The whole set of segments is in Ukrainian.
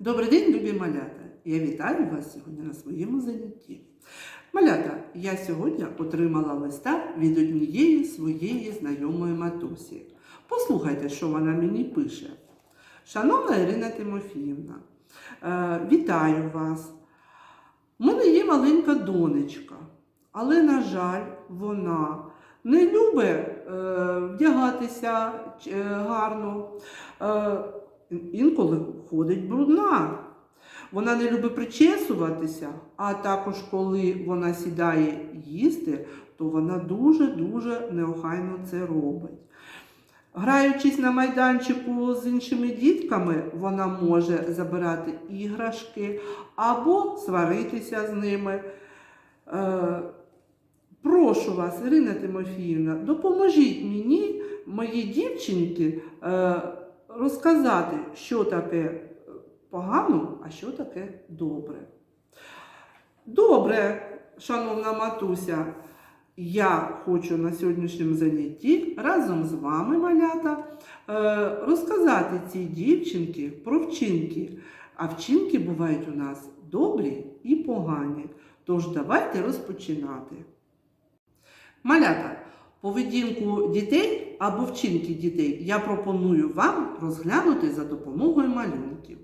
Добрий день, любі малята! Я вітаю вас сьогодні на своєму занятті. Малята, я сьогодні отримала листа від однієї своєї знайомої матусі. Послухайте, що вона мені пише. Шановна Ірина Тимофіївна, е, вітаю вас. У мене є маленька донечка, але, на жаль, вона не любить е, вдягатися е, гарно. Е, інколи ходить брудна. Вона не любить причесуватися, а також коли вона сідає їсти, то вона дуже-дуже неохайно це робить. Граючись на майданчику з іншими дітками, вона може забирати іграшки або сваритися з ними. Е, прошу вас, Ірина Тимофіївна, допоможіть мені, моїй дівчинці, е, розказати, що таке погано, а що таке добре. Добре, шановна матуся, я хочу на сьогоднішньому занятті разом з вами, малята, е, розказати цій дівчинці про вчинки. А вчинки бувають у нас добрі і погані. Тож давайте розпочинати. Малята, поведінку дітей або вчинки дітей я пропоную вам розглянути за допомогою малюнків.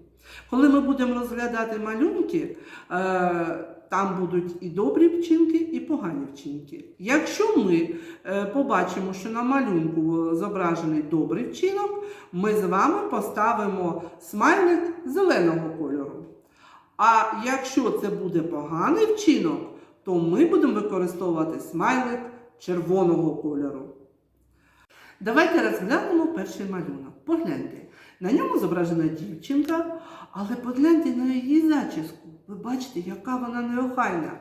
Коли ми будемо розглядати малюнки, е, там будуть і добрі вчинки, і погані вчинки. Якщо ми е, побачимо, що на малюнку зображений добрий вчинок, ми з вами поставимо смайлик зеленого кольору. А якщо це буде поганий вчинок, то ми будемо використовувати смайлик червоного кольору. Давайте розглянемо перший малюнок. Погляньте. На ньому зображена дівчинка, але погляньте на її зачіску. Ви бачите, яка вона неохайна.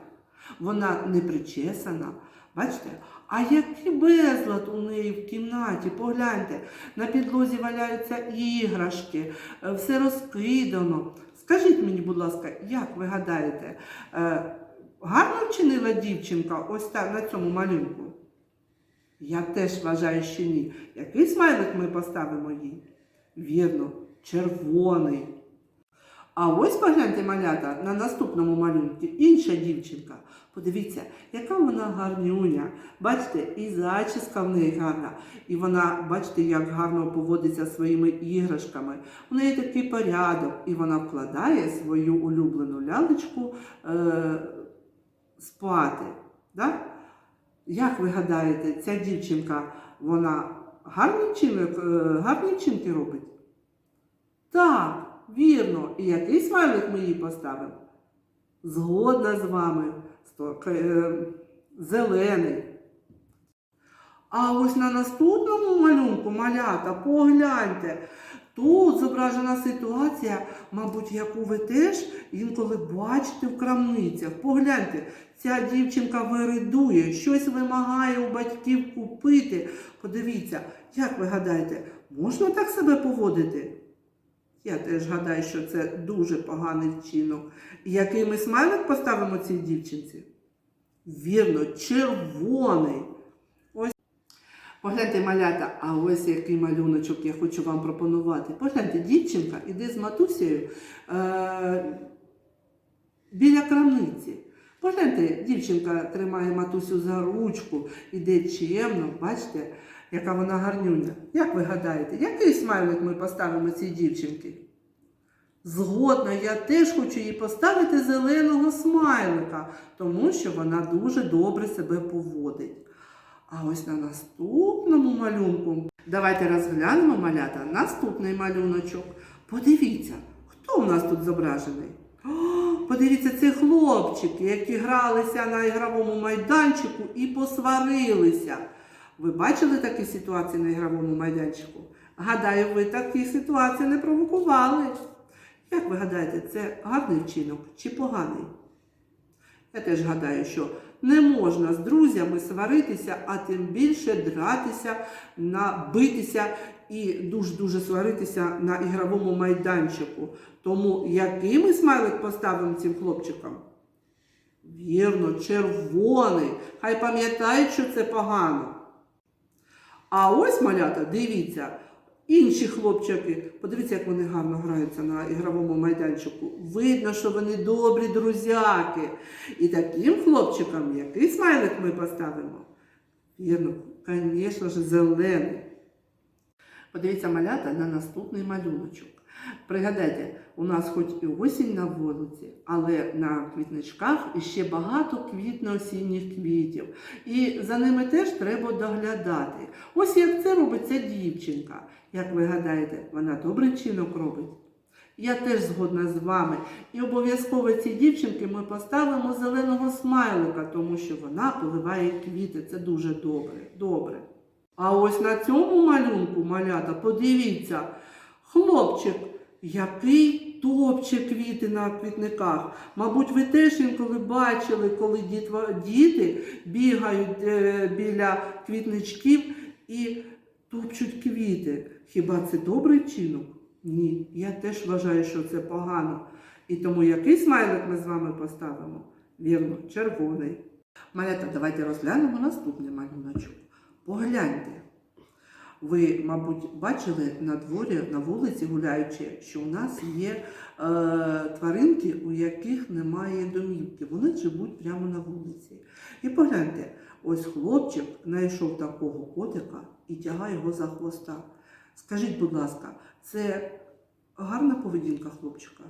Вона не причесана. Бачите? А який безлад у неї в кімнаті, погляньте, на підлозі валяються іграшки, е, все розкидано. Скажіть мені, будь ласка, як ви гадаєте, е, гарно вчинила дівчинка ось так на цьому малюнку? Я теж вважаю, що ні. Який смайлик ми поставимо їй? Вірно, червоний. А ось погляньте малята на наступному малюнку інша дівчинка. Подивіться, яка вона гарнюня. Бачите, і зачіска в неї гарна. І вона, бачите, як гарно поводиться своїми іграшками. У неї такий порядок, і вона вкладає свою улюблену лялечку е, спати. Да? Як ви гадаєте, ця дівчинка, вона гарні вчинок, е, гарні вчинки робить? Так, вірно. І який смайлик ми їй поставимо? Згодна з вами. Е, Зелений. А ось на наступному малюнку, малята, погляньте. Тут зображена ситуація, мабуть, яку ви теж інколи бачите в крамницях. Погляньте, ця дівчинка виридує, щось вимагає у батьків купити. Подивіться, як ви гадаєте, можна так себе поводити? Я теж гадаю, що це дуже поганий вчинок. Який ми смайлик поставимо цій дівчинці? Вірно, червоний. Погляньте, малята, а ось який малюночок я хочу вам пропонувати. Погляньте, дівчинка іде з матусею е- біля крамниці. Погляньте, дівчинка тримає матусю за ручку, іде чемно, бачите, яка вона гарнюня. Як ви гадаєте, який смайлик ми поставимо цій дівчинці? Згодна, я теж хочу їй поставити зеленого смайлика, тому що вона дуже добре себе поводить. А ось на наступному малюнку давайте розглянемо малята наступний малюночок. Подивіться, хто у нас тут зображений? О, подивіться, це хлопчики, які гралися на ігровому майданчику і посварилися. Ви бачили такі ситуації на ігровому майданчику? Гадаю, ви такі ситуації не провокували. Як ви гадаєте, це гарний вчинок чи поганий? Я теж гадаю, що не можна з друзями сваритися, а тим більше дратися, битися і дуже-дуже сваритися на ігровому майданчику. Тому який ми смайлик поставимо цим хлопчикам? Вірно, червоний. Хай пам'ятають, що це погано. А ось, малята, дивіться, інші хлопчики, подивіться, як вони гарно граються на ігровому майданчику. Видно, що вони добрі друзяки. І таким хлопчикам, який смайлик ми поставимо? Вірно, звісно ж, зелений. Подивіться малята на наступний малюночок. Пригадайте, у нас хоч і осінь на вулиці, але на квітничках іще багато квітно-осінніх квітів. І за ними теж треба доглядати. Ось як це робить ця дівчинка. Як ви гадаєте, вона добрий чинок робить? Я теж згодна з вами. І обов'язково цій дівчинки ми поставимо зеленого смайлика, тому що вона поливає квіти. Це дуже добре. добре. А ось на цьому малюнку, малята, подивіться, хлопчик, який топче квіти на квітниках. Мабуть, ви теж інколи бачили, коли діти бігають е, біля квітничків і топчуть квіти. Хіба це добрий чинок? Ні, я теж вважаю, що це погано. І тому який смайлик ми з вами поставимо? Вірно, червоний. Малята, давайте розглянемо наступний малюночок. Погляньте. Ви, мабуть, бачили на дворі, на вулиці гуляючи, що у нас є е, тваринки, у яких немає домівки. Вони живуть прямо на вулиці. І погляньте, ось хлопчик знайшов такого котика і тягає його за хвоста. Скажіть, будь ласка, це гарна поведінка хлопчика?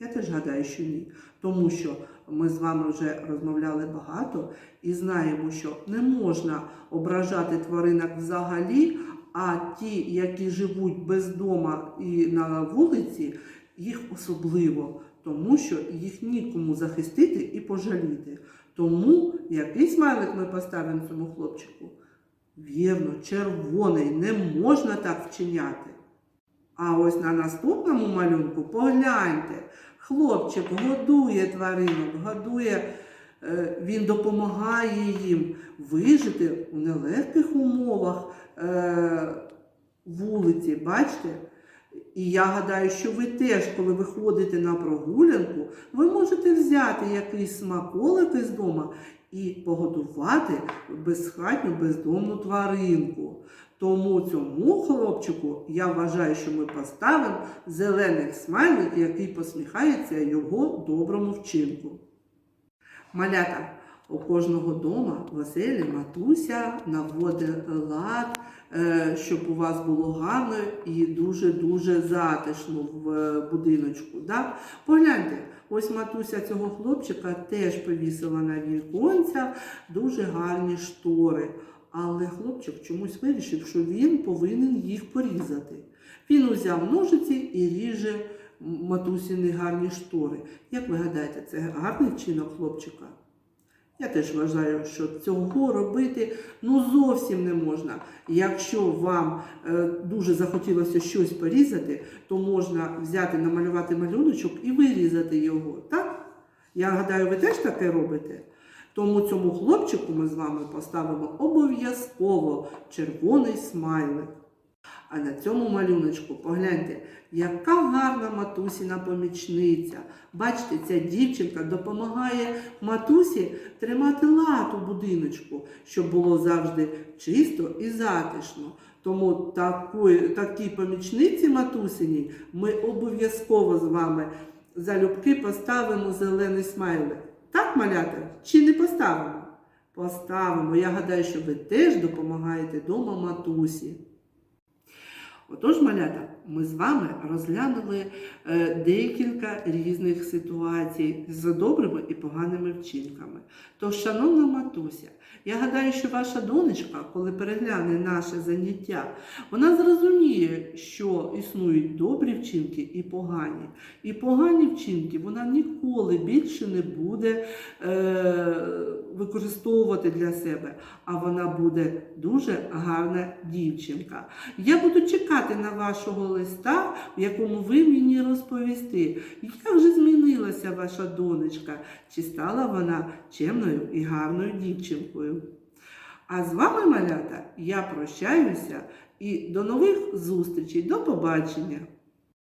Я теж гадаю, що ні. Тому що ми з вами вже розмовляли багато і знаємо, що не можна ображати тваринок взагалі, а ті, які живуть без дома і на вулиці, їх особливо, тому що їх нікому захистити і пожаліти. Тому який смайлик ми поставимо цьому хлопчику? Вірно, червоний, не можна так вчиняти. А ось на наступному малюнку погляньте, хлопчик годує тваринок, годує, е, він допомагає їм вижити у нелегких умовах е, вулиці. Бачите? І я гадаю, що ви теж, коли ви ходите на прогулянку, ви можете взяти якийсь смаколик із дома і погодувати безхатню бездомну тваринку. Тому цьому хлопчику я вважаю, що ми поставимо зелений смайлик, який посміхається його доброму вчинку. Малята, у кожного дома в матуся наводить лад, е, щоб у вас було гарно і дуже-дуже затишно в е, будиночку. Да? Погляньте, ось матуся цього хлопчика теж повісила на віконця дуже гарні штори. Але хлопчик чомусь вирішив, що він повинен їх порізати. Він узяв ножиці і ріже матусіни гарні штори. Як ви гадаєте, це гарний вчинок хлопчика? Я теж вважаю, що цього робити ну зовсім не можна. Якщо вам е, дуже захотілося щось порізати, то можна взяти, намалювати малюночок і вирізати його. Так? Я гадаю, ви теж таке робите. Тому цьому хлопчику ми з вами поставимо обов'язково червоний смайлик. А на цьому малюночку погляньте, яка гарна матусіна помічниця. Бачите, ця дівчинка допомагає матусі тримати лад у будиночку, щоб було завжди чисто і затишно. Тому такої, такій помічниці матусиній ми обов'язково з вами залюбки поставимо зелений смайлик. Так, малята? Чи не поставимо? Поставимо. Я гадаю, що ви теж допомагаєте дома матусі. Отож, малята, ми з вами розглянули е, декілька різних ситуацій з добрими і поганими вчинками. Тож, шановна матуся, я гадаю, що ваша донечка, коли перегляне наше заняття, вона зрозуміє, що існують добрі вчинки і погані. І погані вчинки вона ніколи більше не буде е, використовувати для себе, а вона буде дуже гарна дівчинка. Я буду чекати на вашого листа, в якому ви мені розповісти, як же змінилася ваша донечка, чи стала вона чемною і гарною дівчинкою. А з вами, малята, я прощаюся і до нових зустрічей. До побачення!